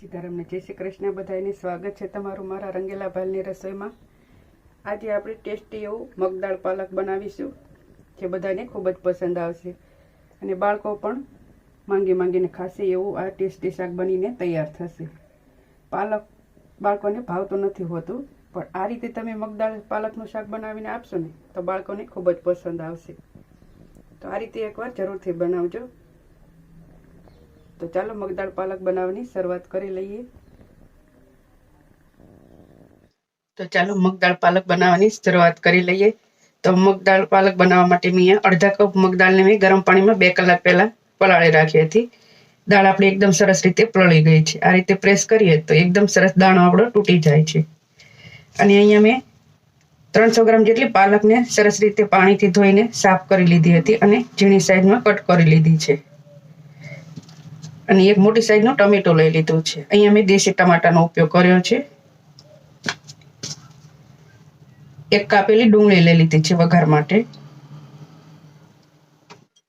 સીતારામને જય શ્રી કૃષ્ણ બધાને સ્વાગત છે તમારું મારા રંગેલા ભાલની રસોઈમાં. આજે આપણે ટેસ્ટી એવું મગદાળ પાલક બનાવીશું, જે બધાને ખૂબ જ પસંદ આવશે. અને બાળકો પણ માંગી માંગીને ખાશે એવું આ ટેસ્ટી શાક બનીને તૈયાર થશે. પાલક બાળકોને ભાવતું નથી હોતું, પણ આ રીતે તમે મગદાળ પાલકનું શાક બનાવીને આપશો ને, તો બાળકોને ખૂબ જ પસંદ આવશે. તો આ રીતે એકવાર જરૂરથી બનાવજો. તો ચાલો મગદાળ પાલક બનાવવાની શરૂઆત કરી લઈએ. તો ચાલો મગદાળ પાલક બનાવવાની શરૂઆત કરી લઈએ. તો મગદાળ પાલક બનાવવા માટે મેં અડધા કપ મગદાળને મેં ગરમ પાણીમાં બે કલાક પહેલા પલાળી રાખી હતી. દાળ આપણી એકદમ સરસ રીતે પલળી ગઈ છે. આ રીતે પ્રેસ કરીએ તો એકદમ સરસ દાણો આપણો તૂટી જાય છે. અને અહીંયા મેં ત્રણસો ગ્રામ જેટલી પાલકને સરસ રીતે પાણીથી ધોઈને સાફ કરી લીધી હતી અને ઝીણી સાઈઝમાં કટ કરી લીધી છે. અને એક મોટી સાઈઝનો ટમેટો લઈ લીધો છે. અહીંયા મેં દેશી ટમાટાનો ઉપયોગ કર્યો છે. એક કાપેલી ડુંગળી લઈ લીધી છે વઘાર માટે.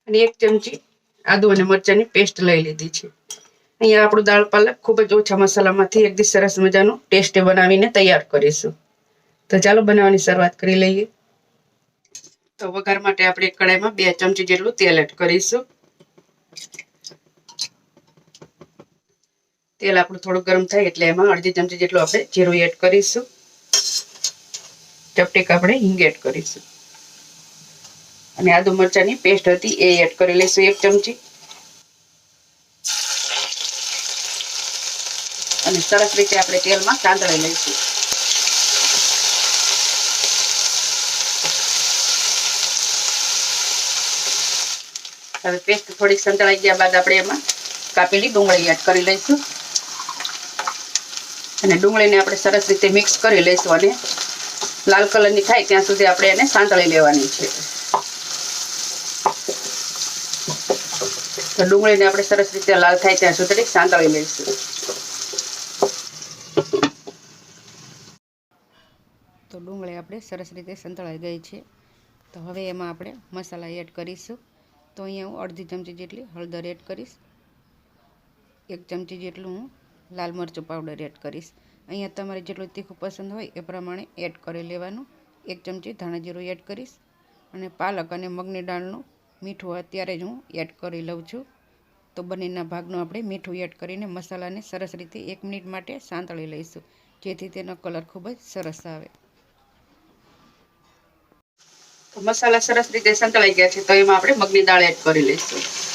અને એક ચમચી આદુ અને મરચાંની પેસ્ટ લઈ લીધી છે. અહીંયા આપણું દાળ પાલક ખૂબ જ ઓછા મસાલામાંથી એકદમ સરસ મજાનું ટેસ્ટી બનાવીને તૈયાર કરીશું. તો ચાલો બનાવવાની શરૂઆત કરી લઈએ. તો વઘાર માટે આપણે કડાઈમાં બે ચમચી જેટલું તેલ એડ કરીશું. તેલ આપણું થોડું ગરમ થાય એટલે એમાં અડધી ચમચી જેટલું આપણે જીરું એડ કરીશું. ચપટીક આપણે હિંગ એડ કરીશું. અને આદુ મરચાની પેસ્ટ હતી એ એડ કરી લઈશું એક ચમચી. અને સરસ રીતે આપણે તેલમાં સાંતળી લઈશું. હવે પેસ્ટ થોડીક સંતળાઈ ગયા બાદ આપણે એમાં કાપેલી ડુંગળી એડ કરી લઈશું. અને ડુંગળીને આપણે સરસ રીતે મિક્સ કરી લઈશું અને લાલ કલરની થાય ત્યાં સુધી આપણે એને સાંતળી લેવાની છે. તો ડુંગળીને આપણે સરસ રીતે લાલ થાય ત્યાં સુધી સાંતળી લઈશું. તો ડુંગળી આપણે સરસ રીતે સંતળાઈ ગઈ છે. તો હવે એમાં આપણે મસાલા એડ કરીશું. તો અહીંયા હું અડધી ચમચી જેટલી હળદર એડ કરીશ. એક ચમચી જેટલું હું લાલ મરચું પાવડર એડ કરીશ. અહીંયા તમારે જેટલું તીખું પસંદ હોય એ પ્રમાણે એડ કરી લેવાનું. એક ચમચી ધાણા જીરું એડ કરીશ. અને પાલક અને મગની દાળનું મીઠું અત્યારે જ હું એડ કરી લઉં છું. તો બંનેના ભાગનું આપણે મીઠું એડ કરીને મસાલાને સરસ રીતે એક મિનિટ માટે સાંતળી લઈશું, જેથી તેનો કલર ખૂબ જ સરસ આવે. મસાલા સરસ રીતે સંતળાઈ ગયા છે, તો એમાં આપણે મગની દાળ એડ કરી લઈશું.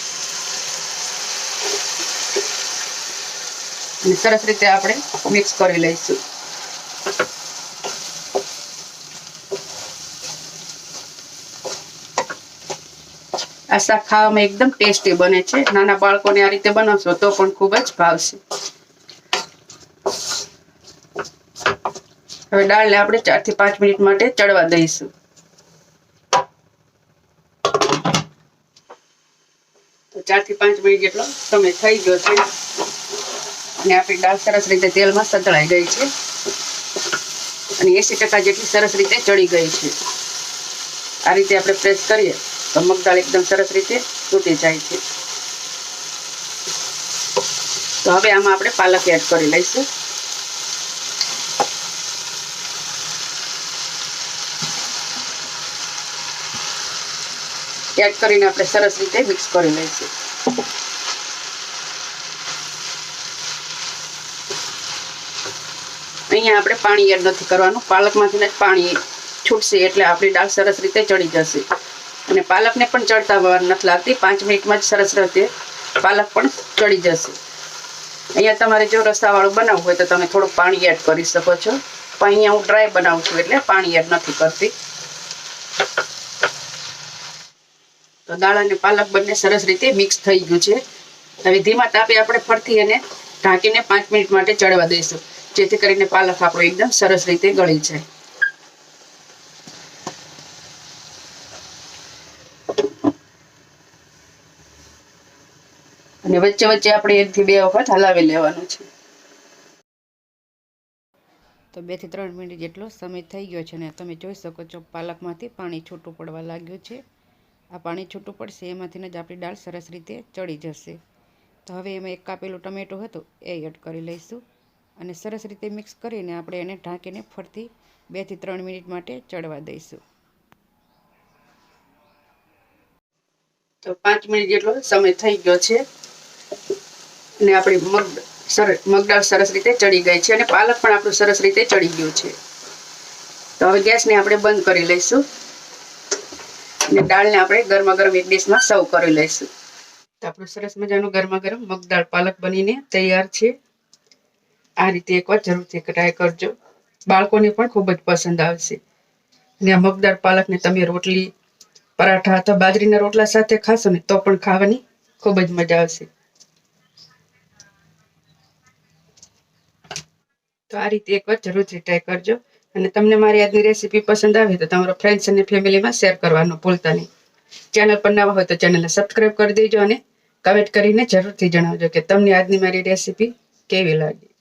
સરસ રીતે આપણે મિક્સ કરી લઈશું. આ શાક ખાવામાં એકદમ ટેસ્ટી બને છે. નાના બાળકોને આ રીતે બનાવશો તો પણ ખૂબ જ ભાવશે. હવે દાળને આપણે ચારથી પાંચ મિનિટ માટે ચડવા દઈશું. તો ચારથી પાંચ મિનિટ જેટલો સમય થઈ ગયો છે. અને આપણી દાળ સરસ રીતે તેલમાં સતળાઈ ગઈ છે. અને એસી ટકા જેટલી સરસ રીતે ચડી ગઈ છે. આ રીતે આપણે પ્રેસ કરીએ તો મગદાળ એકદમ સરસ રીતે તૂટી જાય છે. તો હવે આમાં આપણે પાલક એડ કરી લઈશું. એડ કરીને આપણે સરસ રીતે મિક્સ કરી લઈશું. અહીંયા આપણે પાણી એડ નથી કરવાનું. પાલકમાંથી જ પાણી છૂટશે એટલે આપણી દાળ સરસ રીતે ચડી જશે. અને પાલકને પણ ચડતા વાર નથી લાગતી. પાંચ મિનિટમાં જ સરસ રીતે પાલક પણ ચડી જશે. અહીંયા તમારે જો રસાવાળું બનાવવું હોય તો તમે થોડું પાણી એડ કરી શકો છો. પણ અહીંયા હું ડ્રાય બનાવું છું એટલે પાણી એડ નથી કરતી. તો દાળ અને પાલક બંને સરસ રીતે મિક્સ થઈ ગયું છે. હવે ધીમા તાપે આપણે ફરતી એને ઢાંકીને પાંચ મિનિટ માટે ચડવા દઈશું. જેથી કરીને પાલક આપણો એકદમ સરસ રીતે ગળી જાય. અને વચ્ચે વચ્ચે આપણે એકથી બે વખત હલાવી લેવાનું છે. તો બેથી ત્રણ મિનિટ જેટલો સમય થઈ ગયો છે ને, તમે જોઈ શકો છો પાલકમાંથી પાણી છૂટું પડવા લાગ્યું છે. આ પાણી છૂટું પડશે એમાંથીને જ આપણી દાળ સરસ રીતે ચડી જશે. તો હવે એમાં એક કાપેલું ટમેટું હતું, એ એડ કરી લઈશું. અને સરસ રીતે મિક્સ કરીને આપણે એને ઢાંકીને ફરતી બેથી ત્રણ મિનિટ માટે ચડવા દઈશું. તો પાંચ મિનિટ જેટલો સમય થઈ ગયો છે. અને આપણી મગ સરસ મગદાળ સરસ રીતે ચડી ગઈ છે અને પાલક પણ આપણું સરસ રીતે ચડી ગયું છે. તો હવે ગેસને આપણે બંધ કરી લઈશું. અને દાળને આપણે ગરમા ગરમ એક ડીશમાં સર્વ કરી લઈશું. તો આપણું સરસ મજાનું ગરમા ગરમ મગદાળ પાલક બનીને તૈયાર છે. આ રીતે એકવાર જરૂરથી ટ્રાય કરજો. બાળકોને પણ ખૂબ જ પસંદ આવશે. અને આ મગદાળ પાલકને તમે રોટલી, પરાઠા અથવા બાજરીના રોટલા સાથે ખાશો ને તો પણ ખાવાની ખૂબ જ મજા આવશે. તો આ રીતે એકવાર જરૂરથી ટ્રાય કરજો. અને તમને મારી આજની રેસીપી પસંદ આવે તો તમારા ફ્રેન્ડ્સ અને ફેમિલીમાં શેર કરવાનું ભૂલતા નહીં. ચેનલ પર નવા હોય તો ચેનલને સબસ્ક્રાઇબ કરી દેજો અને કમેન્ટ કરીને જરૂરથી જણાવજો કે તમને આજની મારી રેસીપી કેવી લાગી.